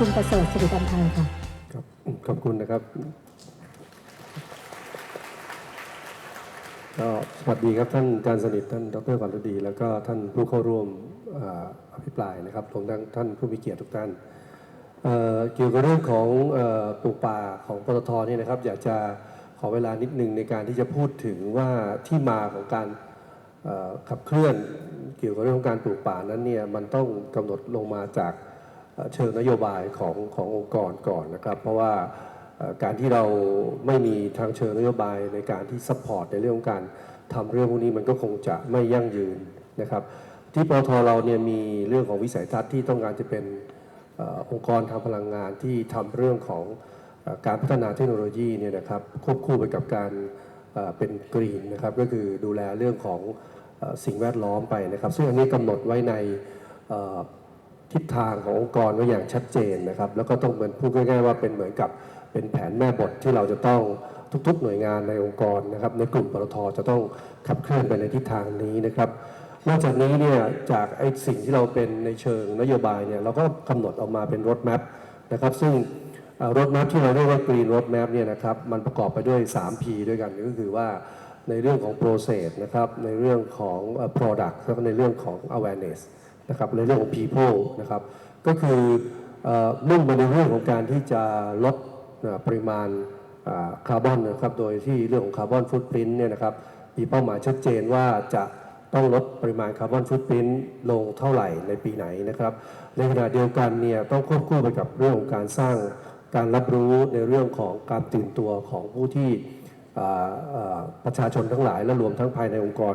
คุณประเสริฐสิริกันทันค่ะครับขอบคุณนะครับ ก็สวัสดีครับท่านอาจารย์สนิทท่านดรวันรดี แล้วก็ท่านผู้เข้าร่วมอภิปรายนะครับรวมทั้งท่านผู้มีเกียรติทุกท่านเเกี่ยวกับเรื่องของอปลูกป่าของปตทนี่นะครับ อยากจะขอเวลานิดนึงในการที่จะพูดถึงว่าที่มาของการขับเคลื่อนเกี่ยวกับเรื่องของการปลูกป่านั้นเนี่ยมันต้องกำหนดลงมาจาก เชิงนโยบายของขององค์กรก่อนนะครับ เพราะว่าการที่เราไม่มีทางเชิงนโยบายในการที่ซัพพอร์ตในเรื่องของการทำเรื่องพวกนี้มันก็คงจะไม่ยั่งยืนนะครับ ที่ปตทเราเนี่ยมีเรื่องของวิสัยทัศน์ที่ต้องการจะเป็นอองค์กรทางพลังงานที่ทำเรื่องของอการพัฒนาเทคโนโลยีเนี่ยนะครับควบคู่ไปกับการเป็นกรีนนะครับก็คือดูแลเรื่องของอสิ่งแวดล้อมไปนะครับ ซึ่งอันนี้กำหนดไว้ใน ทิศทางขององค์กรไว้อย่างชัดเจนนะครับ แล้วก็ต้องเหมือนพูดง่ายๆว่าเป็นเหมือนกับเป็นแผนแม่บทที่เราจะต้องทุกๆ หน่วยงานในองค์กรนะครับ ในกลุ่มปตทจะต้องขับเคลื่อนไปในทิศทางนี้นะครับนอกจากนี้เนี่ยจากไอ้สิ่งที่เราเป็นในเชิงนโยบายเนี่ยเราก็กำหนดออกมาเป็นรถแมพนะครับ ซึ่งรถแมพที่เราเรียกว่า Green Road Map เนี่ยนะครับมันประกอบไปด้วย 3P ด้วยกันก็คือว่าในเรื่องของ process นะครับในเรื่องของ product แล้วก็ในเรื่องของ awareness นะครับในเรื่องของ people นะครับก็คือมุ่งไปในเรื่องของการที่จะลดปริมาณคาร์บอนนะครับโดยที่เรื่องของคาร์บอนฟุตปรินต์เนี่ยนะครับมีเป้าหมายชัดเจนว่าจะต้องลดปริมาณคาร์บอนฟุตปรินต์ลงเท่าไหร่ในปีไหนนะครับในขณะเดียวกันเนี่ยต้องควบคู่ไปกับเรื่องของการสร้างการรับรู้ในเรื่องของการตื่นตัวของผู้ที่ประชาชนทั้งหลายและรวมทั้งภายในองค์กร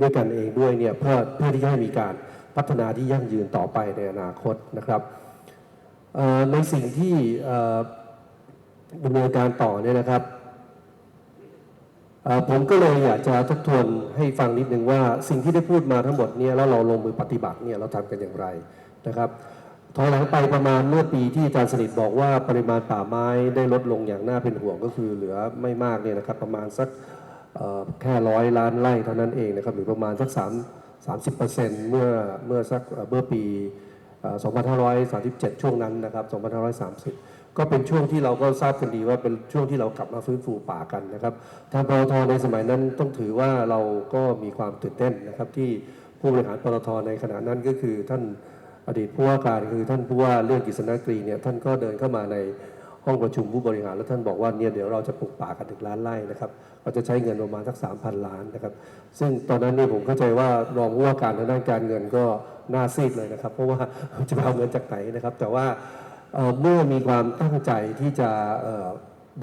ด้วยกันเองด้วยเนี่ยเพื่อเพื่อที่จะให้มีการ พัฒนาที่ยั่งยืนต่อไปในอนาคตนะครับในสิ่งที่ดำเนินการต่อเนี่ยนะครับผมก็เลยอยากจะทบทวนให้ฟังนิดนึงว่าสิ่งที่ได้พูดมาทั้งหมดเนี่ยแล้วเราลงมือปฏิบัติเนี่ยเราทำกันอย่างไรนะครับถอยหลังไปประมาณเมื่อปีที่อาจารย์สนิทบอกว่าปริมาณป่าไม้ได้ลดลงอย่างน่าเป็นห่วงก็คือเหลือไม่มากเนี่ยนะครับประมาณสักแค่ร้อยล้านไร่เท่านั้นเองนะครับหรือประมาณสักสาม 30%เมื่อเมื่อสักเมื่อปี 2537 ช่วงนั้นนะครับ 2530 ก็เป็นช่วงที่เราก็ทราบกันดีว่าเป็นช่วงที่เรากลับมาฟื้นฟูป่ากันนะครับทางปตทในสมัยนั้นต้องถือว่าเราก็มีความตื่นเต้นนะครับที่ผู้บริหารปตทในขณะนั้นก็คือท่านอดีตผู้ว่าการคือท่านผู้ว่าเรื่องกิษณกรีเนี่ยท่านก็เดินเข้ามาใน ห้องประชุมผู้บริหารแล้วท่านบอกว่าเนี่ยเดี๋ยวเราจะปลูกป่ากันถึงล้านไร่นะครับเราจะใช้เงินประมาณสัก3,000ล้านนะครับซึ่งตอนนั้นเนี่ยผมเข้าใจว่ารองผู้ว่าการทางด้านการเงินก็น้าซีดเลยนะครับ เพราะว่าจะเอาเงินจากไหนนะครับ แต่ว่าเอ่อเมื่อมีความตั้งใจที่จะเอ่อ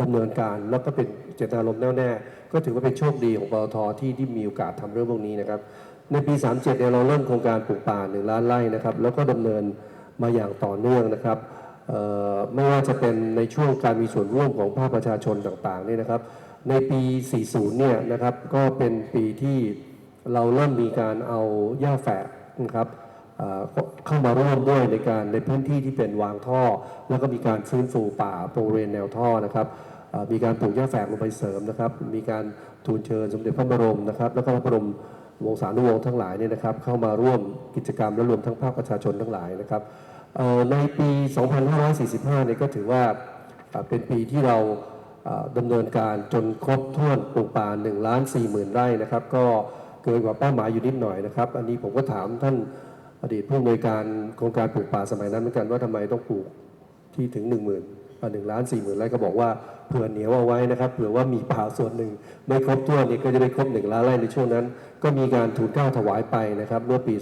ดำเนินการแล้วก็เป็นเจตนารมณ์แน่วแน่ก็ถือว่าเป็นโชคดีของปตทที่ที่มีโอกาสทำเรื่องพวกนี้นะครับในปี 37เนี่ยเราเริ่มโครงการปลูกป่า1ล้านไร่นะครับแล้วก็ดำเนินมาอย่างต่อเนื่องนะครับ ไม่ว่าจะเป็นในช่วงการมีส่วนร่วมของภาคประชาชนต่างๆนี่นะครับ ในปี 40 เนี่ยนะครับก็เป็นปีที่เราเริ่มมีการเอาหญ้าแฝกนะครับเข้ามาร่วมด้วยในการในพื้นที่ที่เป็นวางท่อ แล้วก็มีการฟื้นฟูป่าบริเวณแนวท่อนะครับมีการปลูกหญ้าแฝกลงไปเสริมนะครับ มีการทูลเชิญสมเด็จพระบรมนะครับ แล้วก็พระบรมวงศานุวงศ์ทั้งหลายเนี่ยนะครับ เข้ามาร่วมกิจกรรมและรวมทั้งภาคประชาชนทั้งหลายนะครับ ในปี 2545เนี่ยก็ถือว่าเป็นปีที่เราดำเนินการจนครบถ้วนปลูกป่า1ล้าน4หมื่นไร่นะครับ ก็เกินกว่าเป้าหมายอยู่นิดหน่อยนะครับ อันนี้ผมก็ถามท่านอดีตผู้อำนวยการโครงการปลูกป่าสมัยนั้นเหมือนกันว่าทำไมต้องปลูกที่ถึง 1 0 0 0 0หนึ่งล้านสี่หมื่นไร่ก็บอกว่าเผื่อเหนียวเอาไว้นะครับเผื่อว่ามีป่าส่วนหนึ่งไม่ครบถ้วนนี่ก็จะได้ครบ1ล้านไร่ในช่วงนั้น ก็มีการทูลเกล้าถวายไปนะครับเมื่อปี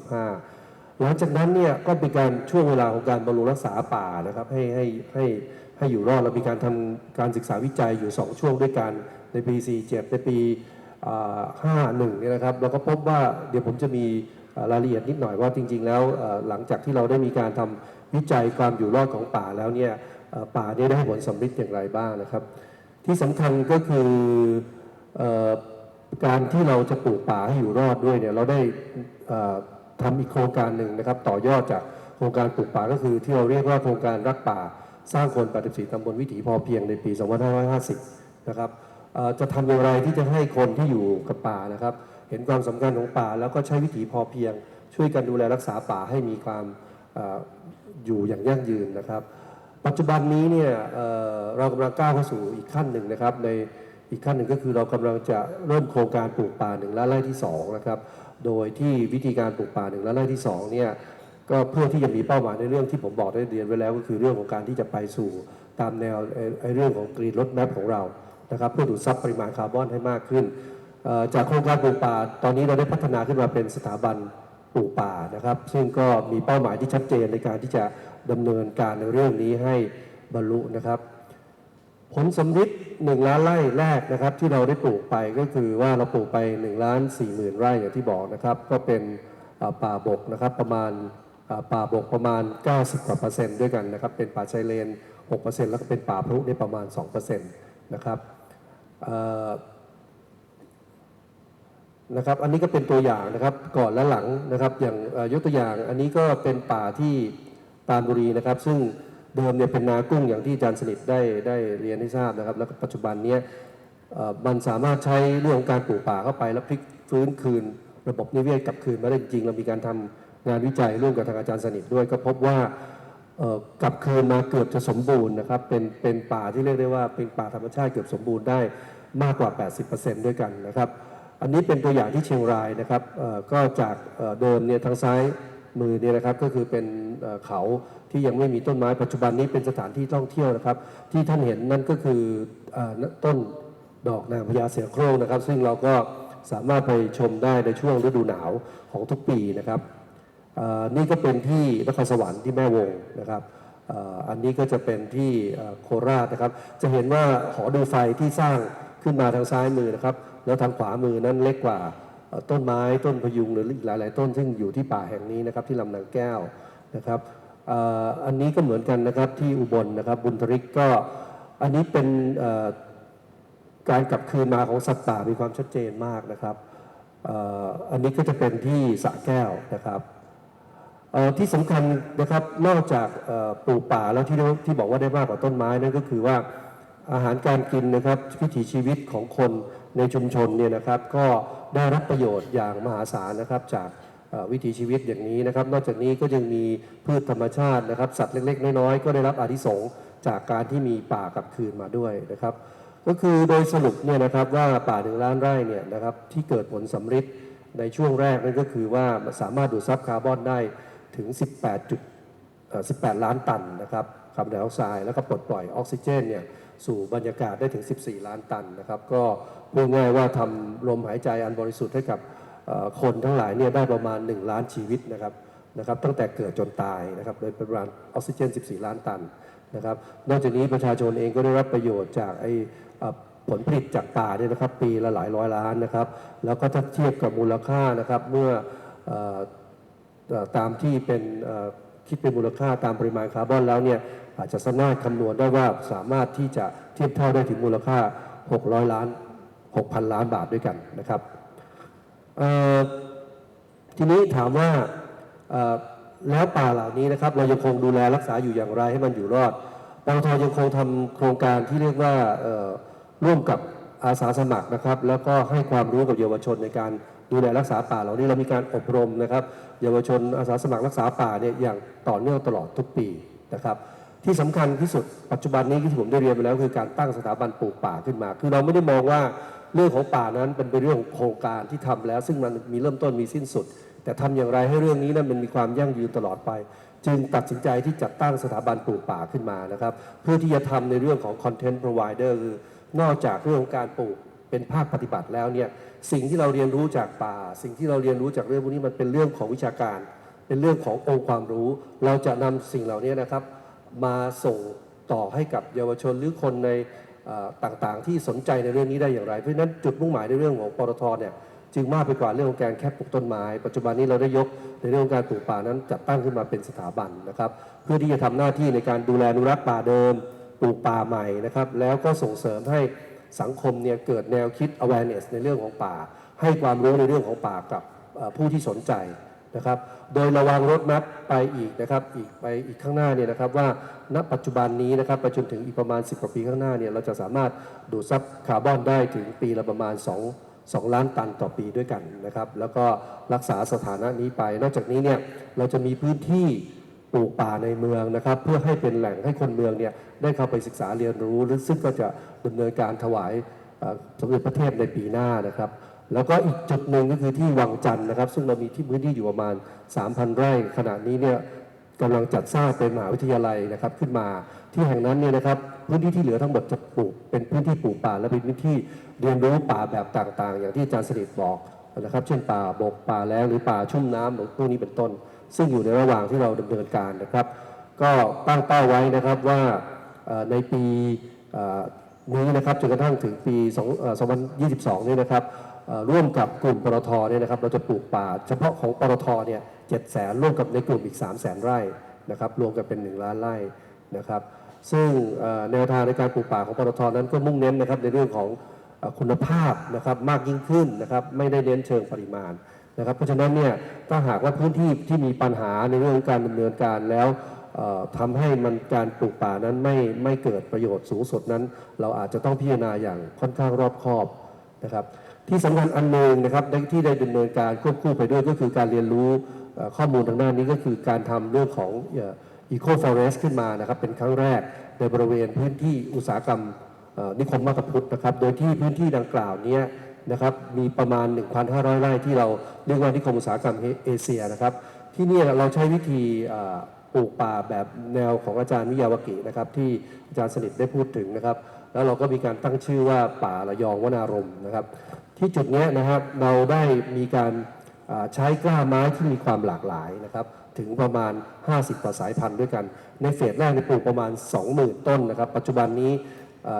2545 หลังจากนั้นเนี่ยก็เป็นการช่วงเวลาของการบำรุงรักษาป่านะครับให้ให้ให้ให้อยู่รอดเรามีการทำการศึกษาวิจัยอยู่ 2 ช่วงด้วยกันในปี 47 ในปีอ่า51เนี่ยนะครับเราก็พบว่าเดี๋ยวผมจะมีรายละเอียดนิดหน่อยว่าจริง ๆ แล้วหลังจากที่เราได้มีการทำวิจัยความอยู่รอดของป่าแล้วเนี่ยป่าเนี่ยได้ผลสำฤทธิ์อย่างไรบ้างนะครับ ที่สำคัญก็คืออการที่เราจะปลูกป่าให้อยู่รอดด้วยเนี่ยเราได้อ่อ ทำอีกโครงการหนึ่งนะครับ ต่อยอดจากโครงการปลูกป่าก็คือ ที่เราเรียกว่าโครงการรักป่า สร้างคน 84 ตำบลวิถีพอเพียงในปี 2550 นะครับจะทำอย่างไรที่จะให้คนที่อยู่กับป่านะครับ เห็นความสำคัญของป่า แล้วก็ใช้วิถีพอเพียง ช่วยกันดูแลรักษาป่าให้มีความออยู่อย่างยั่งยืนนะครับ ปัจจุบันนี้เนี่ยเเรากำลังก้าวเข้าสู่อีกขั้นหนึ่งนะครับในอีกขั้นหนึ่งก็คือเรากำลังจะเริ่มโครงการปลูกป่าหนึ่งล้านไร่ที่สองนะครับ โดยที่วิธีการปลูกป่าหนึ่งแล้านไร่ที่สองเนี่ยก็เพื่อที่จะมีเป้าหมายในเรื่องที่ผมบอกได้เรียนไว้แล้ว ก็คือเรื่องของการที่จะไปสู่ตามแนวไอ้เรื่องของกรีนรถแมพของเรานะครับเพื่อดูดซับปริมาณคาร์บอนให้มากขึ้น จากโครงการปลูกป่า ตอนนี้เราได้พัฒนาขึ้นมาเป็นสถาบันปลูกป่านะครับ ซึ่งก็มีเป้าหมายที่ชัดเจนในการที่จะดำเนินการในเรื่องนี้ให้บรรลุนะครับ ผลสำลิดหนึ่งล้านไร่แรกนะครับที่เราได้ปลูกไปก็คือว่าเราปลูกไป1ล้าน4หมื่นไร่อย่างที่บอกนะครับ ก็เป็นป่าบกนะครับประมาณป่าบกประมาณ 90กว่าเปอร์เซ็นต์ด้วยกันนะครับเป็นป่าชายเลน 6%แล้วก็เป็นป่าพรุได้ประมาณ 2%นะครับนะครับอันนี้ก็เป็นตัวอย่างนะครับก่อนและหลังนะครับอย่างยกตัวอย่างอันนี้ก็เป็นป่าที่ปานบุรีนะครับ ซึ่ง เดิมเนี่ยเป็นนากุ้งอย่างที่อาจารย์สนิทได้ได้เรียนให้ทราบนะครับ แล้วก็ปัจจุบันนี้มันสามารถใช้เรื่องการปลูกป่าเข้าไป แล้วพลิกฟื้นคืน ระบบนิเวศกลับคืนมาได้จริงเรามีการทำงานวิจัยร่วมกับทางอาจารย์สนิทด้วย ก็พบว่ากลับคืนมาเกือบจะสมบูรณ์นะครับเป็นเป็นป่าที่เรียกได้ว่าเป็นป่าธรรมชาติเกือบสมบูรณ์ได้มากกว่า 80%ด้วยกันนะครับ อันนี้เป็นตัวอย่างที่เชียงรายนะครับก็จากเดิมเนี่ยทางซ้าย มือเนี่ยนะครับก็คือเป็นเขาที่ยังไม่มีต้นไม้ปัจจุบันนี้เป็นสถานที่ท่องเที่ยวนะครับ ที่ท่านเห็นนั่นก็คืออต้นดอกนางพญาเสือโคร่งนะครับ ซึ่งเราก็สามารถไปชมได้ในช่วงฤดูหนาวของทุกปีนะครับนี่ก็เป็นที่นครสวรรค์ที่แม่วงนะครับอ,อันนี้ก็จะเป็นที่โคราชนะครับ จะเห็นว่าหอดูไฟที่สร้างขึ้นมาทางซ้ายมือนะครับ แล้วทางขวามือนั้นเล็กกว่า ต้นไม้ต้นพยุงหรืออีกหลาย ๆ ต้นซึ่งอยู่ที่ป่าแห่งนี้นะครับที่ลำนางแก้วนะครับอันนี้ก็เหมือนกันนะครับที่อุบลนะครับบุญทริกก็อันนี้เป็นการกลับคืนมาของสัตว์ป่ามีความชัดเจนมากนะครับอันนี้ก็จะเป็นที่สะแก้วนะครับที่สำคัญนะครับนอกจากปลูกป่าแล้วที่ที่บอกว่าได้มากกว่าต้นไม้นั่นก็คือว่าอาหารการกินนะครับวิถีชีวิตของคนในชุมชนเนี่ยนะครับก็ ได้รับประโยชน์อย่างมหาศาลนะครับจากวิถีชีวิตอย่างนี้นะครับ นอกจากนี้ก็ยังมีพืชธรรมชาตินะครับ สัตว์เล็กๆ น้อยๆ ก็ได้รับอานิสงส์จากการที่มีป่ากลับคืนมาด้วยนะครับ ก็คือโดยสรุปเนี่ยนะครับว่าป่าหนึ่งล้านไร่เนี่ยนะครับที่เกิดผลสำฤทธิ์ในช่วงแรกนั่นก็คือว่าสามารถดูดซับคาร์บอนได้ถึง 18.18 ล้านตันนะครับคาร์บอนไดออกไซด์แล้วก็ปลดปล่อยออกซิเจนเนี่ย สู่บรรยากาศได้ถึง 14 ล้านตันนะครับ ก็พูดง่ายว่าทำลมหายใจอันบริสุทธิ์ให้กับคนทั้งหลายเนี่ยได้ประมาณ 1 ล้านชีวิตนะครับนะครับตั้งแต่เกิดจนตายนะครับโดยประมาณออกซิเจน 14 ล้านตันนะครับ นอกจากนี้ประชาชนเองก็ได้รับประโยชน์จากไอ้ผลผลิตจากป่าเนี่ยนะครับ ปีละหลายร้อยล้านนะครับ แล้วก็ถ้าเทียบกับมูลค่านะครับเมื่ออตามที่เป็นคิดเป็นมูลค่าตามปริมาณคาร์บอนแล้วเนี่ย อาจจะสามารถคำนวณได้ว่าสามารถที่จะเทียบเท่าได้ถึงมูลค่า 600 ล้าน 6,000 ล้านบาทด้วยกันนะครับทีนี้ถามว่าแล้วป่าเหล่านี้นะครับ เรายังคงดูแลรักษาอยู่อย่างไรให้มันอยู่รอดปตทยังคงทำโครงการที่เรียกว่าร่วมกับอาสาสมัครนะครับ แล้วก็ให้ความรู้กับเยาวชนในการดูแลรักษาป่าเหล่านี้เรามีการอบรมนะครับ เยาวชนอาสาสมัครรักษาป่าเนี่ยอย่างต่อเนื่องตลอดทุกปีนะครับ ที่สำคัญที่สุดปัจจุบันนี้ที่ผมได้เรียนไปแล้วคือการตั้งสถาบันปลูกป่าขึ้นมา คือเราไม่ได้มองว่าเรื่องของป่านั้นเป็นไปเรื่องของโครงการที่ทำแล้ว ซึ่งมันมีเริ่มต้นมีสิ้นสุด แต่ทำอย่างไรให้เรื่องนี้นั้นมันมีความยั่งยืนตลอดไป จึงตัดสินใจที่จัดตั้งสถาบันปลูกป่าขึ้นมานะครับเพื่อที่จะทำในเรื่องของ content provider คือนอกจากเรื่องของการปลูกเป็นภาคปฏิบัติแล้วเนี่ยสิ่งที่เราเรียนรู้จากป่า สิ่งที่เราเรียนรู้จากเรื่องพวกนี้มันเป็นเรื่องของวิชาการ เป็นเรื่องขององค์ความรู้ เราจะนำสิ่งเหล่านี้นะครับ มาส่งต่อให้กับเยาวชนหรือคนในต่างๆ ที่สนใจในเรื่องนี้ได้อย่างไร เพราะฉะนั้นจุดมุ่งหมายในเรื่องของปตทเนี่ยจึงมากไปกว่าเรื่องของการแค่ปลูกต้นไม้ ปัจจุบันนี้เราได้ยกในเรื่องของการปลูกป่านั้นจัดตั้งขึ้นมาเป็นสถาบันนะครับ เพื่อที่จะทำหน้าที่ในการดูแลอนุรักษ์ป่าเดิม ปลูกป่าใหม่นะครับ แล้วก็ส่งเสริมให้สังคมเนี่ยเกิดแนวคิด awareness ในเรื่องของป่า ให้ความรู้ในเรื่องของป่ากับผู้ที่สนใจ นะครับ โดยระวังรถแมพไปอีกนะครับอีกไปอีกข้างหน้าเนี่ยนะครับว่าณปัจจุบันนี้นะครับไปจนถึงอีกประมาณ 10กว่าปีข้างหน้าเนี่ยเราจะสามารถดูดซับคาร์บอนได้ถึงปีละประมาณ 2 2 ล้านตันต่อปีด้วยกันนะครับ แล้วก็รักษาสถานะนี้ไป นอกจากนี้เนี่ยเราจะมีพื้นที่ปลูกป่าในเมืองนะครับ เพื่อให้เป็นแหล่งให้คนเมืองเนี่ยได้เข้าไปศึกษาเรียนรู้หรือซึ่งก็จะดำเนินการถวายสมเด็จพระเทพในปีหน้านะครับ แล้วก็อีกจุดหนึ่งก็คือที่วังจันทร์นะครับ ซึ่งเรามีที่พื้นที่อยู่ประมาณ 3,000 ไร่ ขณะนี้เนี่ยกำลังจัดสร้างเป็นมหาวิทยาลัยนะครับขึ้นมาที่แห่งนั้นเนี่ยนะครับพื้นที่ที่เหลือทั้งหมดจะปลูกเป็นพื้นที่ปลูกป่าและเป็นพื้นที่เรียนรู้ป่าแบบต่างๆ อย่างที่อาจารย์สนิทบอกนะครับเช่นป่าบกป่าแล้งหรือป่าชุ่มน้ำพวกนี้เป็นต้น ซึ่งอยู่ในระหว่างที่เราดำเนินการนะครับ ก็ตั้งเป้าไว้นะครับว่าในปีนี้นะครับจนกระทั่งถึงปี 2022 นี่นะครับ ร่วมกับกลุ่มปตทเนี่ยนะครับเราจะปลูกป่า เฉพาะของปตทเนี่ย7แสนร่วมกับในกลุ่มอีก 3 0 0แสนไร่นะครับรวมกันเป็น 1 ล้านไร่นะครับซึ่งแนวทางในการปลูกป่าของปตทนั้นก็มุ่งเน้นนะครับในเรื่องของคุณภาพนะครับมากยิ่งขึ้นนะครับไม่ได้เน้นเชิงปริมาณนะครับเพราะฉะนั้นเนี่ยถ้าหากว่าพื้นที่ที่มีปัญหาในเรื่องการดำเนินการแล้วเอ่อทำให้มันการปลูกป่านั้นไม่ไม่เกิดประโยชน์สูงสุดนั้น เราอาจจะต้องพิจารณาอย่างค่อนข้างรอบคอบ นะครับที่สำคัญอันหนึ่งนะครับที่ได้ดำเนินการควบคู่ไปด้วยก็คือการเรียนรู้ข้อมูลทางด้านนี้ก็คือการทำเรื่องของอีโคฟอเรสขึ้นมานะครับเป็นครั้งแรกในบริเวณพื้นที่อุตสาหกรรมนิคมมาบพุทธนะครับโดยที่พื้นที่ดังกล่าวนี้นะครับมีประมาณ 1,500 ไร่ที่เราเรียกว่านิคมอุตสาหกรรมเอเชียนะครับที่นี่เราใช้วิธี ปลูกป่าแบบแนวของอาจารย์วิยาวกินะครับที่อาจารย์สนิทได้พูดถึงนะครับ แล้วเราก็มีการตั้งชื่อว่าป่าระยองวนารมณ์นะครับ ที่จุดนี้นะครับเราได้มีการใช้กล้าไม้ที่มีความหลากหลายนะครับถึงประมาณ 50กว่าสายพันธุ์ด้วยกัน ในเฟสแรกในปลูกประมาณ 20,000 ต้นนะครับ ปัจจุบันนี้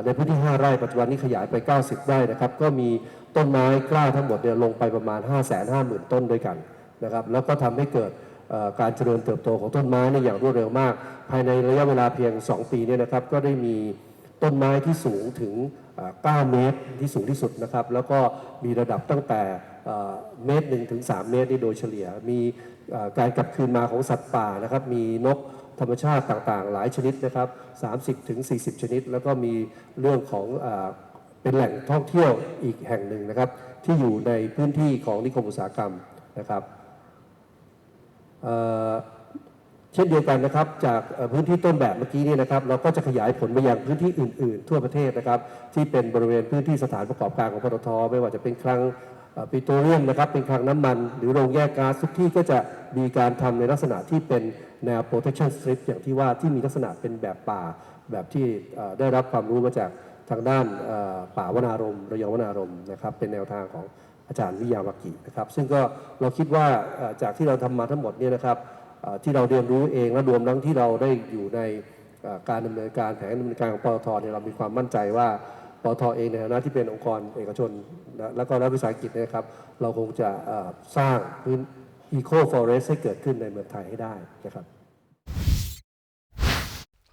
ในพื้นที่ 5 ไร่ปัจจุบันนี้ขยายไป 90 ไร่นะครับ ก็มีต้นไม้กล้าทั้งหมดเนี่ยลงไปประมาณ 550,000ต้นด้วยกันนะครับ แล้วก็ทำให้เกิด การเจริญเติบโตของต้นไม้เนี่ยอย่างรวดเร็วมาก ภายในระยะเวลาเพียง 2 ปีเนี่ยนะครับก็ได้มีต้นไม้ที่สูงถึงเอ่อ9เมตรที่สูงที่สุดนะครับ แล้วก็มีระดับตั้งแต่เมตรหนึ่งถึง 3 เมตรนี่โดยเฉลี่ย มีการกลับคืนมาของสัตว์ป่านะครับ มีนกธรรมชาติต่างๆ หลายชนิดนะครับ 30ถึง40 ชนิด แล้วก็มีเรื่องของอเป็นแหล่งท่องเที่ยวอีกแห่งหนึ่งนะครับ ที่อยู่ในพื้นที่ของนิคมอุตสาหกรรมนะครับ เช่นเดียวกันนะครับจากพื้นที่ต้นแบบเมื่อกี้นี่นะครับ เราก็จะขยายผลไปยังพื้นที่อื่น ๆ ทั่วประเทศนะครับ ที่เป็นบริเวณพื้นที่สถานประกอบการของปตทไม่ว่าจะเป็นคลังปิโตรเลียมนะครับเป็นคลังน้ำมัน หรือโรงแยกก๊าซทุกที่ก็จะมีการทำในลักษณะที่เป็นแนว protection strip อย่างที่ว่าที่มีลักษณะเป็นแบบป่า แบบที่ได้รับความรู้มาจากทางด้านเอ่อป่าวนารมณ์ระยองวนารมณ์นะครับเป็นแนวทางของ อาจารย์วิยาวากินะครับ ซึ่งก็เราคิดว่าจากที่เราทำมาทั้งหมดเนี่ยนะครับที่เราเรียนรู้เองและรวมทั้งที่เราได้อยู่ในการดำเนินการแผนดำเนินการของปตทเนี่ยเรามีความมั่นใจว่าปตทเองในฐานะที่เป็นองค์กรเอกชน และก็รัฐวิสาหกิจนะครับ เราคงจะสร้างพื้นอีโคฟอเรสให้เกิดขึ้นในเมืองไทยให้ได้นะครับ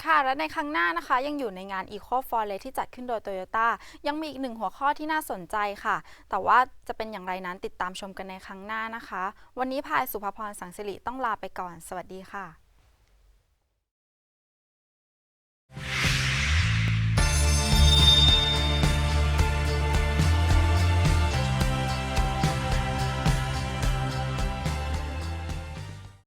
ค่ะ และในครั้งหน้านะคะ ยังอยู่ในงาน Eco Forest ที่จัดขึ้นโดย Toyota ยังมีอีกหนึ่งหัวข้อที่น่าสนใจค่ะ แต่ว่าจะเป็นอย่างไรนั้นติดตามชมกันในครั้งหน้านะคะ วันนี้พายสุภพรสังสิริต้องลาไปก่อน สวัสดีค่ะ